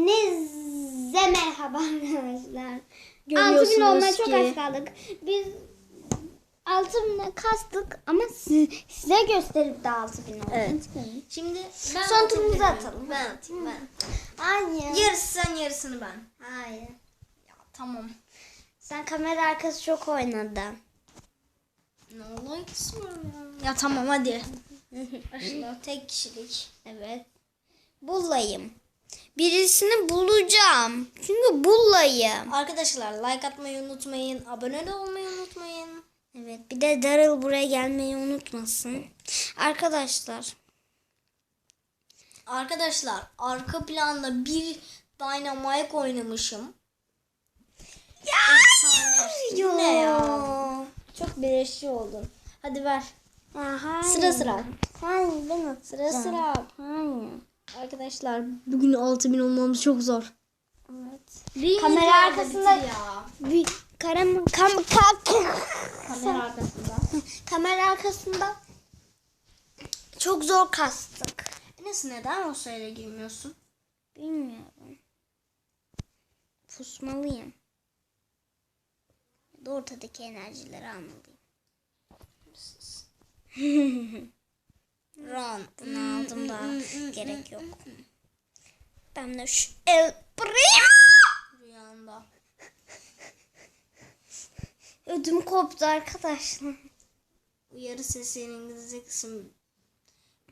Hepinize merhaba arkadaşlar. Görüyorsunuz 6000 olmaya çok ki- az kaldık. Biz 6000'e kastık ama siz, size gösterip de 6000 oldu. Evet. Şimdi Ben son turumuzu atalım. Ben atayım ben. Hayır. Yarısı sen yarısını ben. Hayır. Ya tamam. Sen kamera arkası çok oynadın. Ne olay kısmı ya? Ya tamam hadi. Başla tek kişilik. Evet. Bullayım. Birisini bulacağım. Çünkü bullayım. Arkadaşlar like atmayı unutmayın. Abone de olmayı unutmayın. Evet bir de Daryl buraya gelmeyi unutmasın. Arkadaşlar Arkadaşlar arka planda bir Dynamite oynamışım. Ya Efsane. Ne ya? Çok beleşçi oldun. Hadi ver. Aha. Sıra sıra. Hayır ben atacağım. Sıra sıra. Hayır. Arkadaşlar bugün 6000 olmamız çok zor. Evet. Kamera arkasında ya. bir karam kam kam Kamera arkasında. kamera arkasında çok zor kastık. Enes neden o sırayla girmiyorsun? Bilmiyorum. Pusmalıyım. Ya da ortadaki enerjileri almalıyım. Run. Bunu aldım da hmm, gerek yok. Ben de şu el primo. Rüyanda. Ödüm koptu arkadaşlar. Uyarı sesinin İngilizce kısım.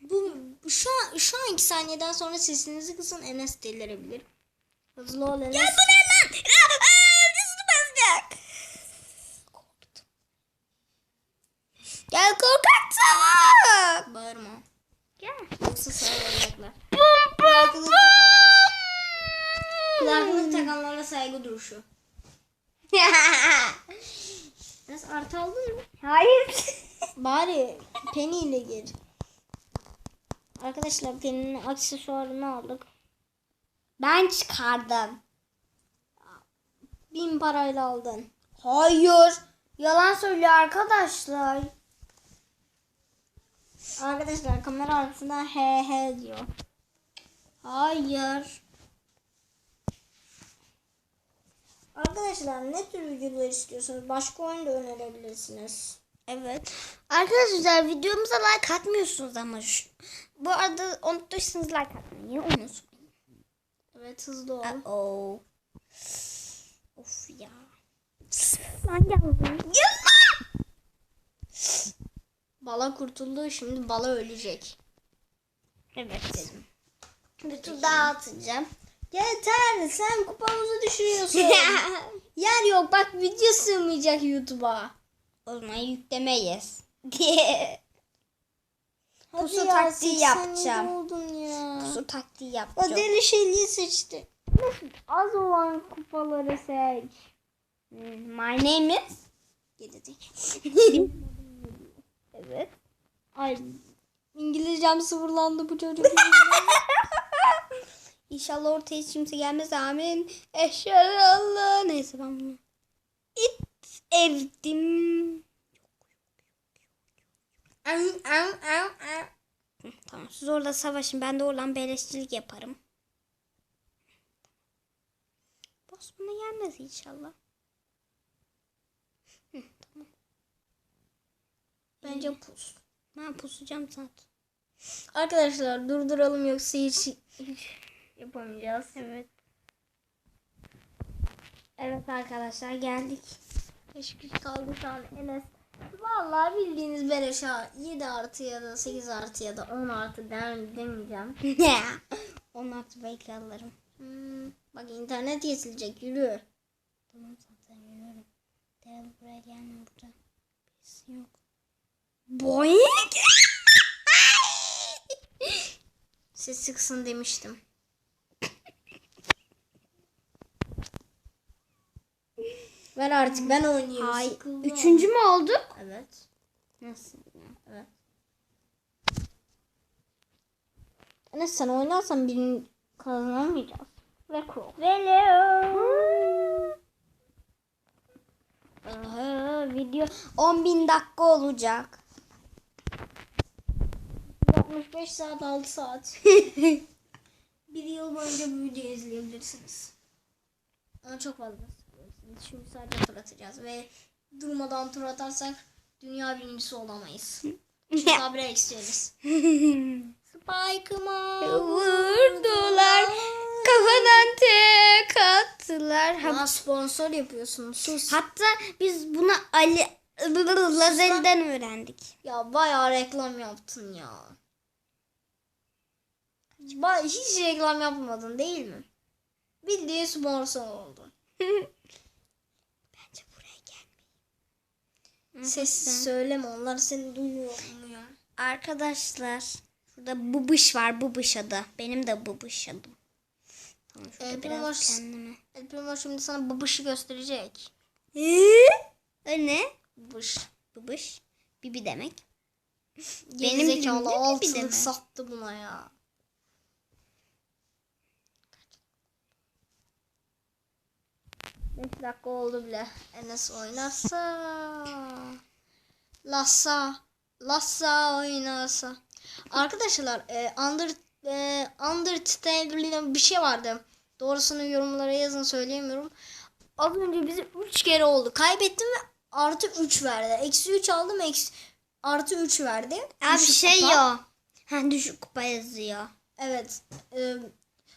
Bu şu an şu an iki saniyeden sonra sesinizi kısın Enes delirebilir. Hızlı ol Enes. Gel buraya lan. Duruşu. Enes artı aldın mı? Hayır. Bari Penny ile gir. Arkadaşlar Penny'nin aksesuarını aldık. Ben çıkardım. Bin parayla aldın. Hayır. Yalan söylüyor arkadaşlar. Arkadaşlar kamera arkasında he he diyor. Hayır. Arkadaşlar ne tür videolar istiyorsanız başka oyun da önerebilirsiniz. Evet. Arkadaşlar videomuza like atmıyorsunuz ama şu. Bu arada unuttuysanız like atmayı unutmayın. Evet hızlı ol. Oh. Of ya. Lan geldim. Bala kurtuldu şimdi bala ölecek. Evet. Bir tur daha atacağım. Yeter sen kupamızı düşürüyorsun. Yer yok bak video sığmayacak YouTube'a. o zaman yüklemeyiz. Pusu ya, taktiği 80 yapacağım. oldun ya. Su taktiği O yapacağım. deli şeyliği seçti. Az olan kupaları seç. My name is. Gededik. Evet. Ay İngilizcem sıfırlandı bu çocuk. İnşallah ortaya hiç kimse gelmez. Amin. Eşyallah. Neyse ben bunu. İt evdim. Tamam siz orada savaşın. Ben de oradan beleşçilik yaparım. Boss buna gelmez inşallah. Hı, tamam. Bence pus. Ben pusacağım zaten. Arkadaşlar durduralım yoksa hiç yapamayacağız. Evet. Evet arkadaşlar geldik. Kişi kaldı şu an Enes. Vallahi bildiğiniz beleş ha. 7 artı ya da 8 artı ya da 10 artı dem demeyeceğim. Ne? Onu artık belki alırım. Hmm, bak internet kesilecek yürü. Tamam zaten yürüyorum. Daryl buraya gelme burada. Birisi yok. Boing! Sesi kısın demiştim. Ver artık ben oynuyorum. Ay, sıkıldım. üçüncü mü olduk? Evet. Nasıl? Evet. Enes sen oynarsan birini kazanamayacağız. Ve Crow. Aha, video 10 bin dakika olacak. 65 saat 6 saat. bir yıl boyunca bu videoyu izleyebilirsiniz. Ama çok fazla Çünkü sadece tur atacağız ve durmadan tur atarsak dünya birincisi olamayız. Çünkü habire eksiyoruz. Spike'ıma Vurdular. Kafadan tek attılar. Aa, sponsor yapıyorsun. Sus. Hatta biz bunu Ali Lazeli'den öğrendik. Ya bayağı reklam yaptın ya. Hiç reklam yapmadın değil mi? Bildiğin sponsor oldun. Bence buraya gelmeyin. Sessiz söyleme onlar seni duyuyor mu? Arkadaşlar burada Bubış var Bubış adı. Benim de Bubış adım. Tamam şurada biraz Bubış. kendime. El Primo şimdi sana babışı gösterecek. O ne? Babış. Bubış. Bibi demek. Benim zekalı altılık sattı buna ya. Beş dakika oldu bile. Enes oynarsa. Lassa. Lassa oynarsa. Arkadaşlar e, Under e, Undertale bir şey vardı. Doğrusunu yorumlara yazın söyleyemiyorum. Az önce bizi 3 kere oldu. Kaybettim ve artı 3 verdi. Eksi 3 aldım eksi artı 3 verdi. Abi Düşük şey kupa. yok. Ha düşük kupa yazıyor. Evet. Ee,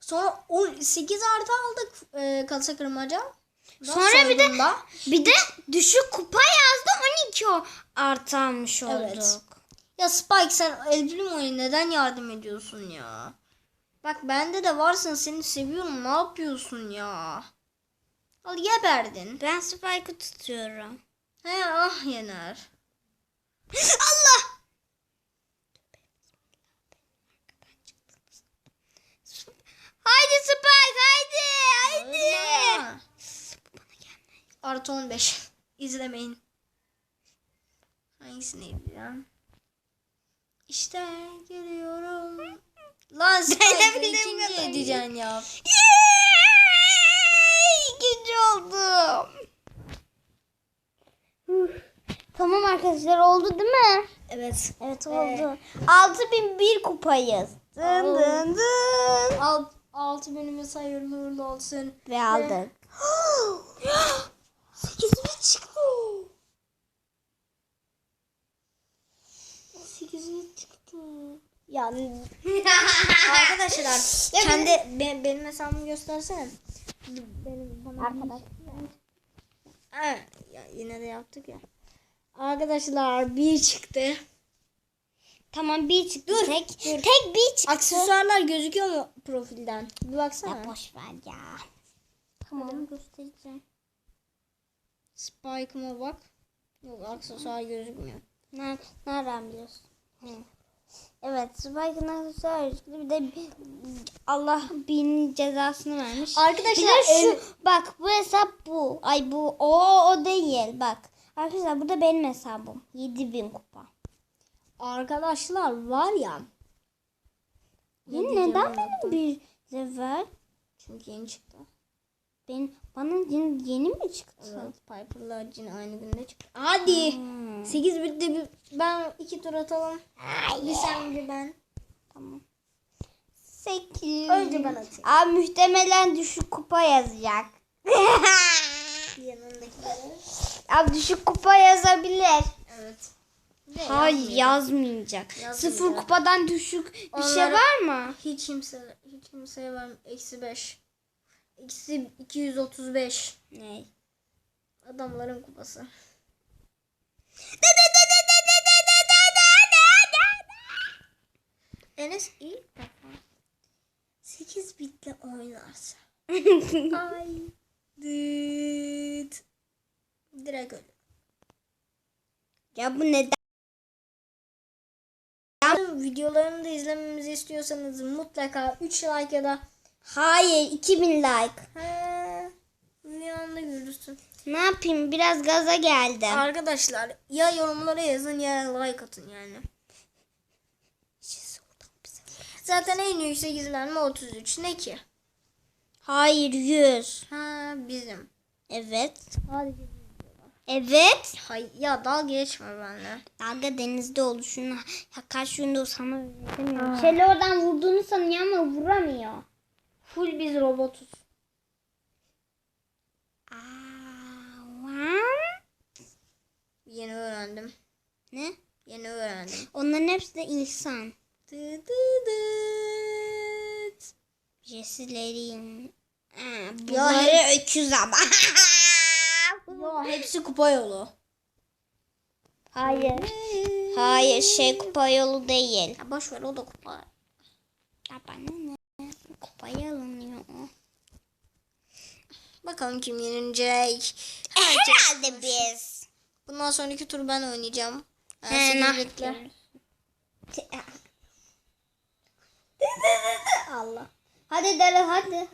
sonra 8 artı aldık e, kasa kırmaca. Sonra bir de-. Bir de düşük kupa yazdı 12 o artı almış olduk. Evet. Ya Spike sen El Primo'ya neden yardım ediyorsun ya? Bak bende de varsın seni seviyorum ne yapıyorsun ya? Al geberdin. Ben Spike'ı tutuyorum. He ah yener. Allah! Haydi Spike haydi haydi. Aa. Artı 15. İzlemeyin. Hangisini izleyeceğim? İşte geliyorum. Lan Spike Dayanamadım ikinci edeceksin ya. İkinci oldum. Tamam arkadaşlar oldu değil mi? Evet. Evet oldu. 6001 kupayız. Dın dın dın. Alt, altı bölümü sayıyorum uğurlu olsun. Ve aldık. 8000 çıktı. 8 çıktı. Ya arkadaşlar kendi be- benim hesabımı göstersene. Benim bana Arkadaşlar. Ha, ya yine de yaptık ya. Arkadaşlar bir çıktı. Tamam bir çıktı Dur, tek. dur. Tek bir çıktı. Aksesuarlar gözüküyor mu profilden? Bir baksana. Ya boş ver ya. Tamam göstereceğim. Spike'ıma bak. Yok aksesuar gözükmüyor. Ne, nereden biliyorsun? Evet, Spike'ın çıktı. Bir de Allah bin cezasını vermiş. Arkadaşlar, bir şu bak bu hesap bu. Ay bu o o değil bak. Arkadaşlar bu da benim hesabım. 7000 kupa. Arkadaşlar var ya. Diyeceğim neden benim bir sefer Çünkü yeni çıktı. ben bana yeni, yeni mi çıktı? Evet, Piper'la Jin aynı günde çıktı. Hadi. Hmm. 8 bitti. bir- Ben iki tur atalım. Bir sen bir ben. Tamam. 8. Önce ben atayım. Abi muhtemelen düşük kupa yazacak. Yanındakileri. Abi düşük kupa yazabilir. Evet. De Hayır yazmıyor. yazmayacak. Yazmayacak. Sıfır kupadan düşük bir şey Onlara- var mı? Hiç kimse hiç kimseye vermem. Eksi 5. Eksi 235. Ne? Adamların kupası. Enes ilk defa 8 bitle oynarsa. Ay. Dıt. Direkt öyle. ya bu neden? Videolarını da izlememizi istiyorsanız mutlaka 3 like ya da Hayır 2000 like. he, rüyanda görürsün. Ne yapayım biraz gaza geldim. Arkadaşlar ya yorumlara yazın ya like atın yani. Zaten en yüksek izlenme 33 ne ki? Hayır 100. Ha bizim. Evet. Evet. Hay ya dalga geçme benimle. Dalga denizde oluşunu ya kaç günde sana. Şöyle oradan vurduğunu sanıyor ama vuramıyor. Değil biz robotuz. Yeni öğrendim. Ne? Yeni öğrendim. Onların hepsi de insan. Dı dı dıt. Jesilerin. Ha, Ya bunları öküz ama. Ya hepsi kupa yolu. Hayır. Hayır şey kupa yolu değil. Ya boş ver o da kupa. Ya bana ne? Kupaya alınıyor. Bakalım kim yenilecek. Herhalde biz. Bundan sonraki tur ben oynayacağım. He, nah. Allah. Hadi deli hadi.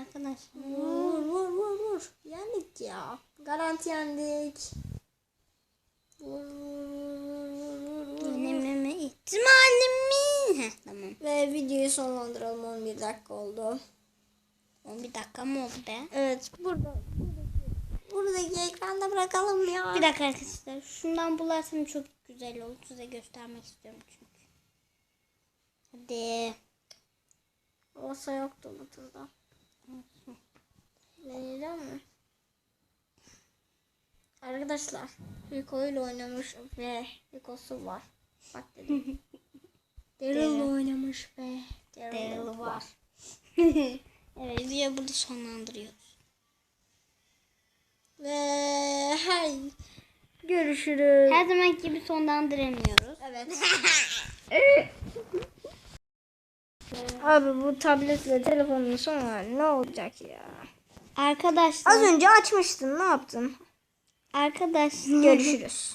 Arkadaşlar. Vur vur vur vur. Yendik ya. Garanti yendik. Vur vur vur vur. Yenememe ihtimalim mi? Heh, tamam. Ve videoyu sonlandıralım 11 dakika oldu. 11 dakika mı oldu be? Evet burada. Buradaki ekranda bırakalım ya. Bir dakika arkadaşlar. Şundan bularsam çok güzel olur. Size göstermek istiyorum çünkü. Hadi. Olsa yoktu bu turda. Deneyeceğim mi? Arkadaşlar Rico ile oynamış ve Rico'su var. Bak dedim. Daryl oynamış ve Daryl Daryl var. evet video burada sonlandırıyoruz. Ve her görüşürüz. Her zaman gibi sonlandıramıyoruz. Evet. Abi bu tabletle telefonun son hali ne olacak ya? Arkadaşlar. Az önce açmıştın ne yaptın? Arkadaşlar. Görüşürüz.